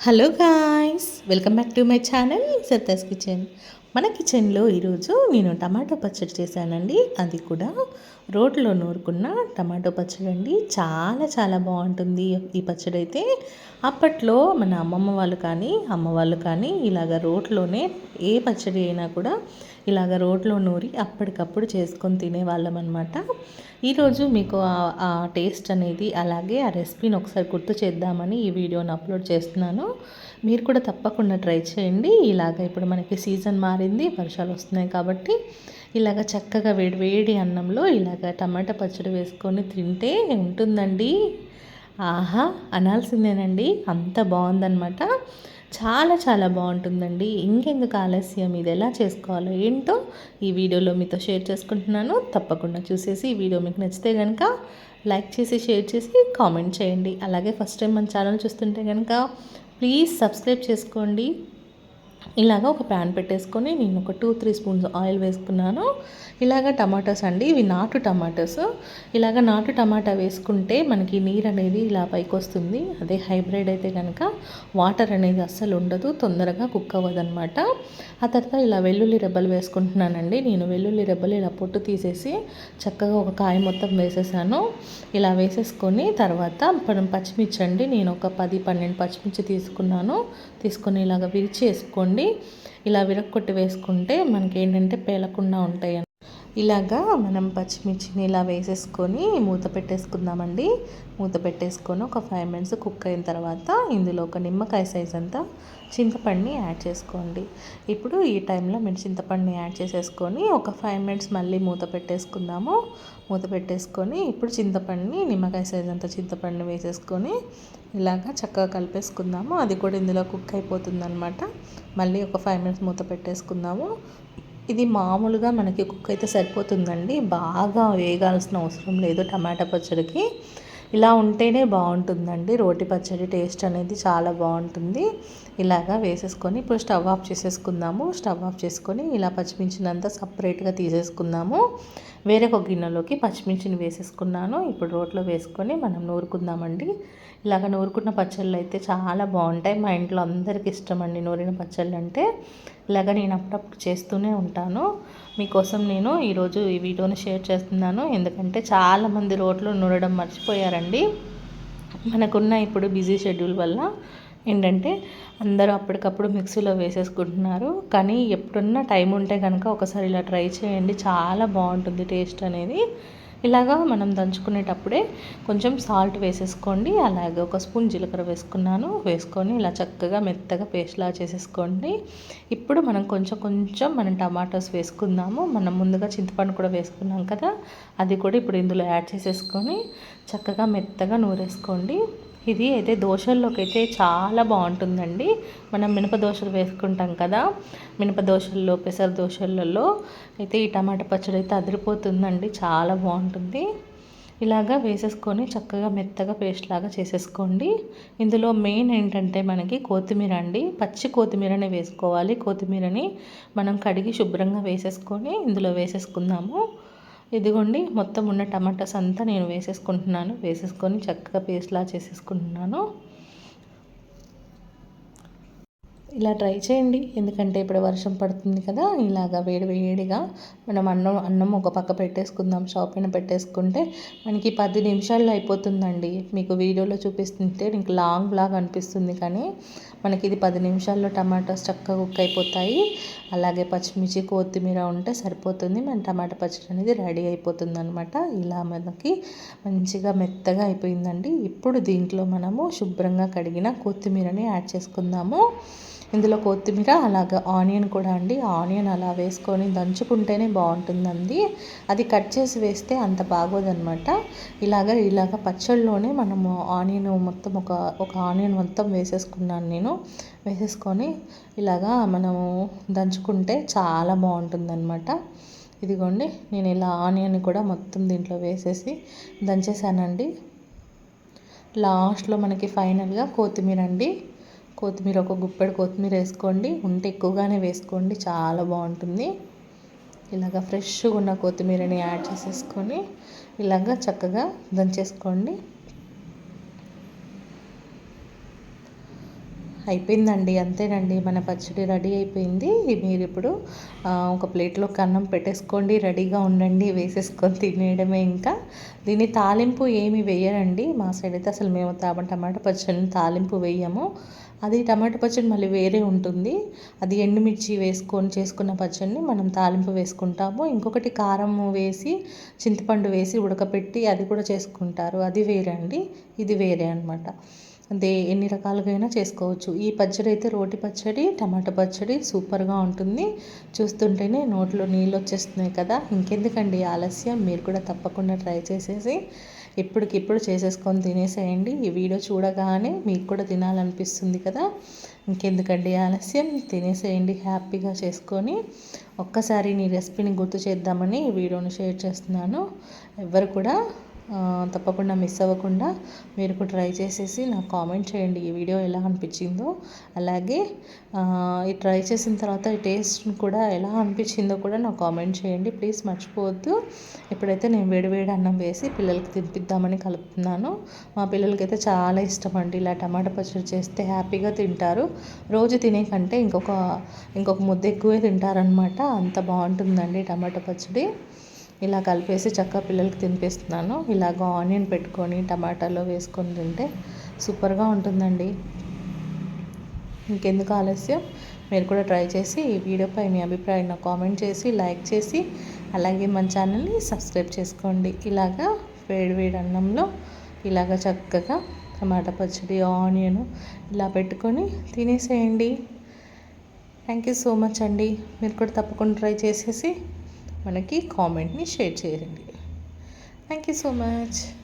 Hello guys welcome back to my channel Satta's kitchen. మన కిచెన్లో ఈరోజు నేను టమాటో పచ్చడి చేశానండి. అది కూడా రోడ్లో నూరుకున్న టమాటో పచ్చడి అండి. చాలా చాలా బాగుంటుంది ఈ పచ్చడి అయితే. అప్పట్లో మన అమ్మమ్మ వాళ్ళు కానీ అమ్మ వాళ్ళు కానీ ఇలాగ రోడ్లోనే ఏ పచ్చడి అయినా కూడా ఇలాగ రోడ్లో నూరి అప్పటికప్పుడు చేసుకొని తినేవాళ్ళం అనమాట ఈరోజు మీకు ఆ టేస్ట్ అనేది అలాగే ఆ రెసిపీని ఒకసారి గుర్తు చేద్దామని ఈ వీడియోని అప్లోడ్ చేస్తున్నాను. మీరు కూడా తప్పకుండా ట్రై చేయండి. ఇలాగ ఇప్పుడు మనకి సీజన్ మారింది వర్షాలు వస్తున్నాయి కాబట్టి ఇలాగ చక్కగా వేడి వేడి అన్నంలో ఇలాగ టమాటా పచ్చడి వేసుకొని తింటే ఉంటుందండి. ఆహా అనాల్సిందేనండి. అంత బాగుందనమాట చాలా చాలా బాగుంటుందండి. ఇంకెందుకు ఆలస్యం? ఇది ఎలా చేసుకోవాలో ఏంటో ఈ వీడియోలో మీతో షేర్ చేసుకుంటున్నాను. తప్పకుండా చూసేసి ఈ వీడియో మీకు నచ్చితే కనుక లైక్ చేసి షేర్ చేసి కామెంట్ చేయండి. అలాగే ఫస్ట్ టైం మన ఛానల్ చూస్తుంటే కనుక ప్లీజ్ సబ్స్క్రైబ్ చేసుకోండి. ఇలాగ ఒక ప్యాన్ పెట్టేసుకొని నేను ఒక టూ త్రీ స్పూన్స్ ఆయిల్ వేసుకున్నాను. ఇలాగ టమాటాస్ అండి ఇవి నాటు టమాటాస్. ఇలాగ నాటు టమాటా వేసుకుంటే మనకి నీరు అనేది ఇలా పైకి వస్తుంది. అదే హైబ్రిడ్ అయితే కనుక వాటర్ అనేది అస్సలు ఉండదు తొందరగా కుక్ అవ్వదు అనమాట ఆ తర్వాత ఇలా వెల్లుల్లి రెబ్బలు వేసుకుంటున్నానండి. నేను వెల్లుల్లి రెబ్బలు ఇలా పొట్టు తీసేసి చక్కగా ఒక కాయ మొత్తం వేసేసాను. ఇలా వేసేసుకొని తర్వాత మనం పచ్చిమిర్చి అండి నేను ఒక పది పన్నెండు పచ్చిమిర్చి తీసుకున్నాను. తీసుకొని ఇలాగ విరిచి వేసుకోండి ఇలా విరక్కొట్టి వేసుకుంటే మనకి ఏంటంటే పేలకుండా ఉంటాయి ఇలాగా మనం పచ్చిమిర్చిని ఇలా వేసేసుకొని మూత పెట్టేసుకుందామండి. మూత పెట్టేసుకొని ఒక ఫైవ్ మినిట్స్ కుక్ అయిన తర్వాత ఇందులో ఒక నిమ్మకాయ సైజ్ అంతా చింతపండుని యాడ్ చేసుకోండి. ఇప్పుడు ఈ టైంలో మీరు చింతపండుని యాడ్ చేసేసుకొని ఒక ఫైవ్ మినిట్స్ మళ్ళీ మూత పెట్టేసుకుందాము. మూత పెట్టేసుకొని ఇప్పుడు చింతపండుని నిమ్మకాయ సైజ్ అంతా చింతపండుని వేసేసుకొని ఇలాగా చక్కగా కలిపేసుకుందాము. అది కూడా ఇందులో కుక్ అయిపోతుంది అనమాట మళ్ళీ ఒక ఫైవ్ మినిట్స్ మూత పెట్టేసుకుందాము. ఇది మామూలుగా మనకి కుక్ అయితే సరిపోతుందండి. బాగా వేగాల్సిన అవసరం లేదు టమాటా పచ్చడికి. ఇలా ఉంటేనే బాగుంటుందండి. రోటి పచ్చడి టేస్ట్ అనేది చాలా బాగుంటుంది. ఇలాగా వేసేసుకొని ఇప్పుడు స్టవ్ ఆఫ్ చేసేసుకుందాము. స్టవ్ ఆఫ్ చేసుకొని ఇలా పచ్చిమిర్చినంతా సపరేట్గా తీసేసుకుందాము. వేరొక గిన్నెలోకి పచ్చిమిర్చిని వేసేసుకున్నాను. ఇప్పుడు రోట్లో వేసుకొని మనం నూరుకుందామండి. ఇలాగ నూరుకున్న పచ్చళ్ళు అయితే చాలా బాగుంటాయి. మా ఇంట్లో అందరికి ఇష్టం అండి నూరిన పచ్చళ్ళు అంటే. ఇలాగ నేను అప్పుడప్పుడు చేస్తూనే ఉంటాను. మీకోసం నేను ఈరోజు ఈ వీడియోని షేర్ చేస్తున్నాను. ఎందుకంటే చాలామంది రోడ్లు నూరడం మర్చిపోయారండి. మనకున్న ఇప్పుడు బిజీ షెడ్యూల్ వల్ల ఏంటంటే అందరూ అప్పటికప్పుడు మిక్సీలో వేసేసుకుంటున్నారు. కానీ ఎప్పుడున్నా టైం ఉంటే కనుక ఒకసారి ఇలా ట్రై చేయండి. చాలా బాగుంటుంది టేస్ట్ అనేది. ఇలాగా మనం దంచుకునేటప్పుడే కొంచెం సాల్ట్ వేసేసుకోండి. అలాగే ఒక స్పూన్ జీలకర్ర వేసుకున్నాను. వేసుకొని ఇలా చక్కగా మెత్తగా పేస్ట్లా చేసేసుకోండి. ఇప్పుడు మనం కొంచెం కొంచెం మనం టమాటోస్ వేసుకుందాము. మనం ముందుగా చింతపండు కూడా వేసుకున్నాం కదా అది కూడా ఇప్పుడు ఇందులో యాడ్ చేసేసుకొని చక్కగా మెత్తగా నూరేసుకోండి. ఇది అయితే దోశల్లోకి అయితే చాలా బాగుంటుందండి. మనం మినప దోశలు వేసుకుంటాం కదా మినప దోశల్లో పెసర దోశలలో. అయితే ఈ టమాటా పచ్చడి అయితే అదిరిపోతుందండి చాలా బాగుంటుంది. ఇలాగా వేసేసుకొని చక్కగా మెత్తగా పేస్ట్ లాగా చేసేసుకోండి. ఇందులో మెయిన్ ఏంటంటే మనకి కొత్తిమీర అండి. పచ్చి కొత్తిమీరనే వేసుకోవాలి. కొత్తిమీరని మనం కడిగి శుభ్రంగా వేసేసుకొని ఇందులో వేసేసుకుందాము. ఇదిగోండి మొత్తం ఉన్న టమాటాస్ అంతా నేను వేసేసుకుంటున్నాను. వేసేసుకొని చక్కగా పేస్ట్లా చేసేసుకుంటున్నాను. ఇలా ట్రై చేయండి. ఎందుకంటే ఇప్పుడు వర్షం పడుతుంది కదా ఇలాగా వేడి వేడిగా మనం అన్నం అన్నం ఒక పక్క పెట్టేసుకుందాం షాప్ పైన పెట్టేసుకుంటే మనకి పది నిమిషాల్లో అయిపోతుందండి. మీకు వీడియోలో చూపిస్తుంటే నీకు లాంగ్ లాగా అనిపిస్తుంది కానీ మనకి ఇది పది నిమిషాల్లో టమాటాస్ చక్కగా కుక్ అయిపోతాయి. అలాగే పచ్చిమిర్చి కొత్తిమీర ఉంటే సరిపోతుంది. మన టమాటా పచ్చడి అనేది రెడీ అయిపోతుంది అనమాట ఇలా మనకి మంచిగా మెత్తగా అయిపోయిందండి. ఇప్పుడు దీంట్లో మనము శుభ్రంగా కడిగిన కొత్తిమీరని యాడ్ చేసుకుందాము. ఇందులో కొత్తిమీర అలాగే ఆనియన్ కూడా అండి. ఆనియన్ అలా వేసుకొని దంచుకుంటేనే బాగుంటుందండి. అది కట్ చేసి వేస్తే అంత బాగోదన్నమాట. ఇలాగ ఇలాగ పచ్చళ్ళలోనే మనము ఆనియన్ మొత్తం ఒక ఒక ఆనియన్ మొత్తం వేసేసుకున్నాను నేను. వేసేసుకొని ఇలాగా మనము దంచుకుంటే చాలా బాగుంటుందన్నమాట. ఇదిగోండి నేను ఇలా ఆనియన్ కూడా మొత్తం దీంట్లో వేసేసి దంచేసానండి లాస్ట్లో మనకి ఫైనల్గా కొత్తిమీర అండి. కొత్తిమీర ఒక గుప్పెడు కొత్తిమీర వేసుకోండి. ఉంటే ఎక్కువగానే వేసుకోండి. చాలా బాగుంటుంది. ఇలాగ ఫ్రెష్గా ఉన్న కొత్తిమీరని యాడ్ చేసేసుకొని ఇలాగ చక్కగా దంచేసుకోండి. అయిపోయిందండి అంతేనండి. మన పచ్చడి రెడీ అయిపోయింది. మీరు ఇప్పుడు ఒక ప్లేట్లో కన్నం పెట్టేసుకోండి రెడీగా ఉండండి వేసేసుకొని తినేయడమే ఇంకా. దీన్ని తాలింపు ఏమి వేయరండి. మా సైడ్ అయితే అసలు మేము టమాటా పచ్చడిని తాలింపు వేయము. అది టమాటా పచ్చడి మళ్ళీ వేరే ఉంటుంది. అది ఎండుమిర్చి వేసుకొని చేసుకున్న పచ్చడిని మనం తాలింపు వేసుకుంటాము. ఇంకొకటి కారం వేసి చింతపండు వేసి ఉడకపెట్టి అది కూడా చేసుకుంటారు. అది వేరే అండి ఇది వేరే అనమాట దే ఎన్ని రకాలుగా అయినా చేసుకోవచ్చు. ఈ పచ్చడి అయితే రోటి పచ్చడి టమాటా పచ్చడి సూపర్గా ఉంటుంది. చూస్తుంటేనే నోట్లో నీళ్ళు వచ్చేస్తున్నాయి కదా. ఇంకెందుకండి ఆలస్యం? మీరు కూడా తప్పకుండా ట్రై చేసేసి ఇప్పటికిప్పుడు చేసేసుకొని తినేసేయండి. ఈ వీడియో చూడగానే మీకు కూడా తినాలనిపిస్తుంది కదా. ఇంకెందుకండి ఆలస్యం? తినేసేయండి హ్యాపీగా చేసుకొని. ఒక్కసారి నీ రెసిపీని గుర్తు చేద్దామని ఈ వీడియోని షేర్ చేస్తున్నాను. ఎవరు కూడా తప్పకుండా మిస్ అవ్వకుండా మీరు కూడా ట్రై చేసేసి నాకు కామెంట్ చేయండి ఈ వీడియో ఎలా అనిపించిందో. అలాగే ఈ ట్రై చేసిన తర్వాత ఈ టేస్ట్ కూడా ఎలా అనిపించిందో కూడా నాకు కామెంట్ చేయండి. ప్లీజ్ మర్చిపోవద్దు. ఇప్పుడైతే నేను వేడివేడి అన్నం వేసి పిల్లలకి తినిపిద్దామని కలుపుతున్నాను. మా పిల్లలకైతే చాలా ఇష్టం అండి. ఇలా టమాటా పచ్చడి చేస్తే హ్యాపీగా తింటారు. రోజు తినే కంటే ఇంకొక ఇంకొక ముద్ద ఎక్కువే తింటారనమాట అంత బాగుంటుందండి టమాటా పచ్చడి. ఇలా కలిపేసి చక్కగా పిల్లలకి తినిపిస్తున్నాను. ఇలాగ ఆనియన్ పెట్టుకొని టమాటాలో వేసుకొని తింటే సూపర్గా ఉంటుందండి. ఇంకెందుకు ఆలస్యం? మీరు కూడా ట్రై చేసి ఈ వీడియోపై మీ అభిప్రాయం కామెంట్ చేసి లైక్ చేసి అలాగే మన ఛానల్ని సబ్స్క్రైబ్ చేసుకోండి. ఇలాగా వేడి వేడి అన్నంలో ఇలాగ చక్కగా టమాటా పచ్చడి ఆనియన్ ఇలా పెట్టుకొని తినేసేయండి. థ్యాంక్ యూ సో మచ్ అండి. మీరు కూడా తప్పకుండా ట్రై చేసేసి మనకి కామెంట్ని షేర్ చేయండి. Thank you so much.